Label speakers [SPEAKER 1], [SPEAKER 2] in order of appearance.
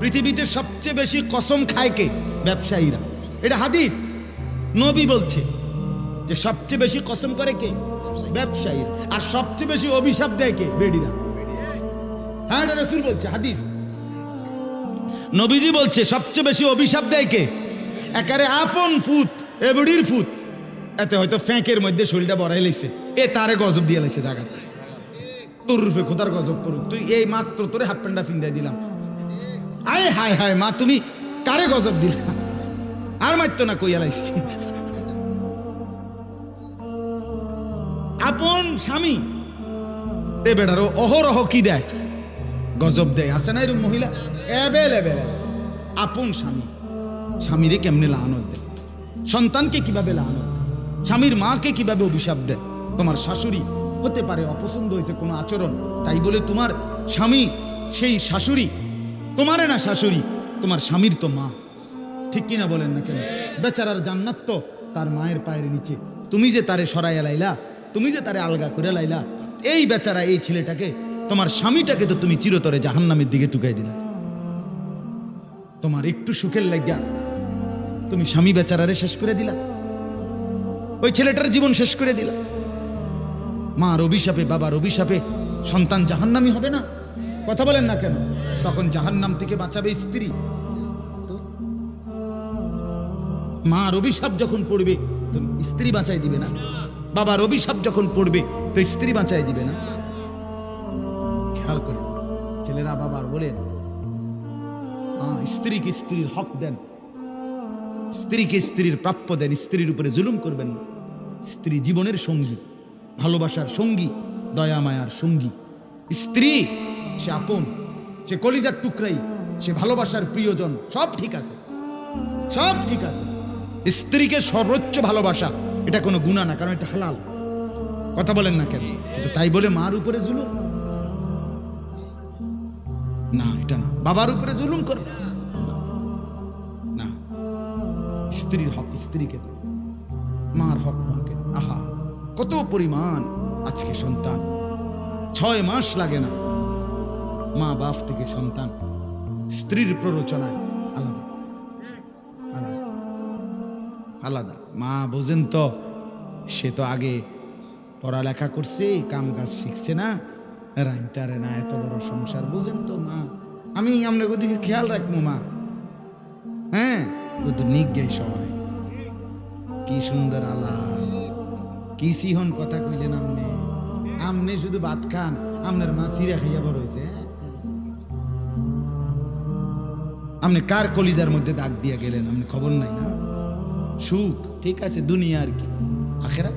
[SPEAKER 1] পৃথিবীতে সবচেয়ে বেশি কসম খায় কে? ব্যবসায়ীরা। এটা হাদিস। নবী বলছে যে সবচেয়ে বেশি কসম করে কে? ব্যবসায়ী আর সবচেয়ে বেশি অভিশাপ দেয় কে? বেডিরা। হ্যাঁ এটা রসুল বলছে, হাদিস। নবীজি বলছে, সবচেয়ে বেশি অভিশাপ দেয় কে? একারে আফন ফুত এবড়ির ফুত এতে হয়তো ফ্যাঁকের মধ্যে শরীরটা বড়াই লাইছে এ তারে গজব দিয়ে লাইছে জায়গা তোর রূপে খোদার গজব করুক। তুই এই মাত্র তোরে হাফ প্যান্টটা ফিন্দাই দিলাম। আয় হায় হায়, মা, তুমি কারে গজব দিলা? আর মারতো না কইয়া আপন স্বামী। এ বেড়ারও অহরহ কি দেয়? গজব দেয়, আছে না এরকম মহিলা? এবেল আপন স্বামী। স্বামীরে কেমনে লাহানত দেয়? সন্তানকে কীভাবে লাহানত দেয়? স্বামীর মাকে কীভাবে অভিশাপ দেয়? তোমার শাশুড়ি হতে পারে অপছন্দ হয়েছে কোনো আচরণ, তাই বলে তোমার স্বামী সেই শাশুড়ি তোমারে না শাশুড়ি, তোমার স্বামীর তো মা। ঠিক কিনা বলেন না কেন? বেচারার জান্নাত তো তার মায়ের পায়ের নিচে। তুমি যে তারে সরাইয়া লাইলা, তুমি যে তারে আলগা করে লাইলা, এই বেচারা এই ছেলেটাকে, তোমার স্বামীটাকে তো তুমি চিরতরে জাহান্নামের দিকে টুকাই দিলা। তোমার একটু সুখের লাগিয়া তুমি স্বামী বেচারারে শেষ করে দিলা। ওই ছেলেটার জীবন শেষ করে দিলা। মার অভিশাপে, বাবার অভিশাপে সন্তান জাহান্নামি হবে না। কথা বলেন না কেন? তখন জাহান্নাম থেকে বাঁচাবে স্ত্রী। মার অভিশাপ যখন পড়বে, তো স্ত্রী বাঁচাই দিবে না। বাবার অভিশাপ যখন পড়বে, তো স্ত্রী বাঁচাই দিবে না। খেয়াল করে ছেলেরা বাবার বলেন স্ত্রীকে স্ত্রীর হক দেন। স্ত্রীকে স্ত্রীর প্রাপ্য দেন, স্ত্রীর উপরে জুলুম করবেন না। স্ত্রী জীবনের সঙ্গী, ভালোবাসার সঙ্গী, দয়া মায়ার সঙ্গী। স্ত্রী সে আপন, সে কলিজার টুকরাই, সে ভালোবাসার প্রিয়জন, সব ঠিক আছে। সব ঠিক আছে। স্ত্রীকে সর্বোচ্চ ভালোবাসা, এটা কোনো গুণা না, কারণ এটা হালাল। কথা বলেন না কেন? কিন্তু তাই বলে মার উপরে জুলুম? না, এটা না। বাবার উপরে জুলুম করো। না। স্ত্রীর হক স্ত্রীকে মার হক মাকে আহা, কত পরিমাণ আজকে সন্তান। ছয় মাস লাগে না। মা বাপ থেকে সন্তান, স্ত্রীর প্ররোচনায় আলাদা। আলাদা। আলাদা। মা বোঝেন তো, সে তো আগে পড়ালেখা করছে কাম কাজ শিখছে না রাইতারে না এত বড় সংসার, বুঝেন তো মা। আমি আপনাকে ওদিকে খেয়াল রাখব মা। হ্যাঁ? ও তো নিজ্ঞাই সবাই কি সুন্দর আলাপ। কি সিহন কথা কইলেন আমনে আমনে শুধু ভাত খান আমনের মা চিরা খাইয়া বড় হয়েছে হ্যাঁ? আপনি কার কলিজার মধ্যে দাগ দিয়ে গেলেন? আপনি খবর নাই না? সুখ, ঠিক আছে, দুনিয়া আর কি। আখেরা